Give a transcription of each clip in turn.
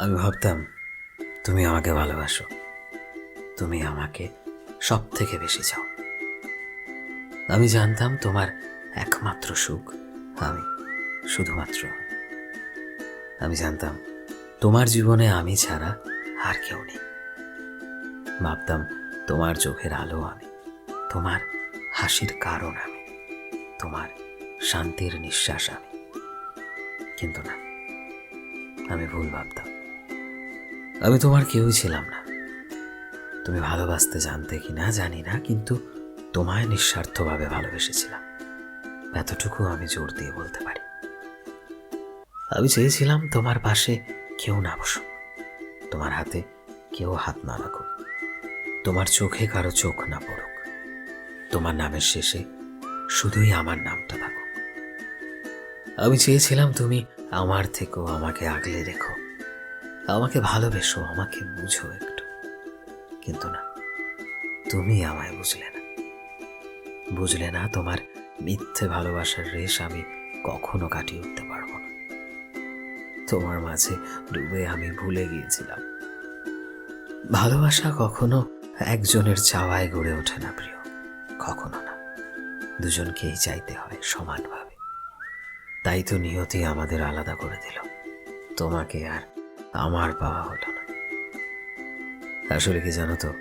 আমি ভাবতাম, তুমি আমাকে ভালোবাসো। তুমি আমাকে সব থেকে বেশি চাও। আমি জানতাম তোমার একমাত্র সুখ আমি, শুধুমাত্র। আমি জানতাম, তোমার জীবনে আমি ছাড়া আর কেউ নেই। ভাবতাম, তোমার চোখের আলো আমি, তোমার হাসির কারণ আমি, তোমার শান্তির নিঃশ্বাস আমি। কিন্তু না, আমি ভুল ভাবতাম। আমি তোমার কেউই ছিলাম না। তুমি ভালোবাসতে জানতে কি না জানি না, কিন্তু তোমায় নিঃস্বার্থভাবে ভালোবেসেছিলাম। এতটুকু আমি জোর দিয়ে বলতে পারি। আমি চেয়েছিলাম তোমার পাশে কেউ না বসুক। তোমার হাতে কেউ হাত না রাখুক। তোমার চোখে কারও চোখ না পড়ুক। তোমার নামের শেষে শুধুই আমার নামটা থাকুক। আমি চেয়েছিলাম তুমি আমার থেকেও আমাকে আগলে রেখো। আমাকে ভালোবেসো, আমাকে বুঝো একটু। কিন্তু না, তুমি আমায় বুঝলে না। বুঝলে না তোমার মিথ্যে ভালোবাসার রেশ আমি কখনো কাটিয়ে উঠতে পারব না। তোমার মাঝে ডুবে আমি ভুলে গিয়েছিলাম। ভালোবাসা কখনো একজনের চাওয়ায় গড়ে ওঠে না, প্রিয়। কখনো না। দুজনকেই চাইতে হয় সমানভাবে। তাই তো নিয়তি আমাদের আলাদা করে দিল। তোমাকে আর আমার পাওয়া হলো না। আসলে কি জানো তো?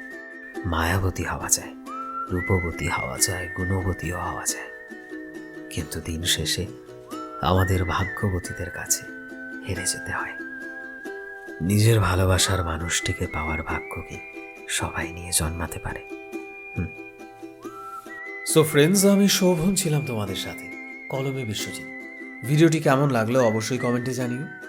মায়াবতী হওয়া যায়, রূপবতী হওয়া যায়, গুণবতীও হওয়া যায়। কিন্তু দিন শেষে আমাদের ভাগ্যবতীদের কাছে হেরে যেতে হয়। নিজের ভালোবাসার মানুষটিকে পাওয়ার ভাগ্য কি সবাই নিয়ে জন্মাতে পারে? সো ফ্রেন্ডস আমি শোভন ছিলাম তোমাদের সাথে, কলমে বিশ্বজিৎ। ভিডিওটি কেমন লাগল অবশ্যই কমেন্টে জানিও।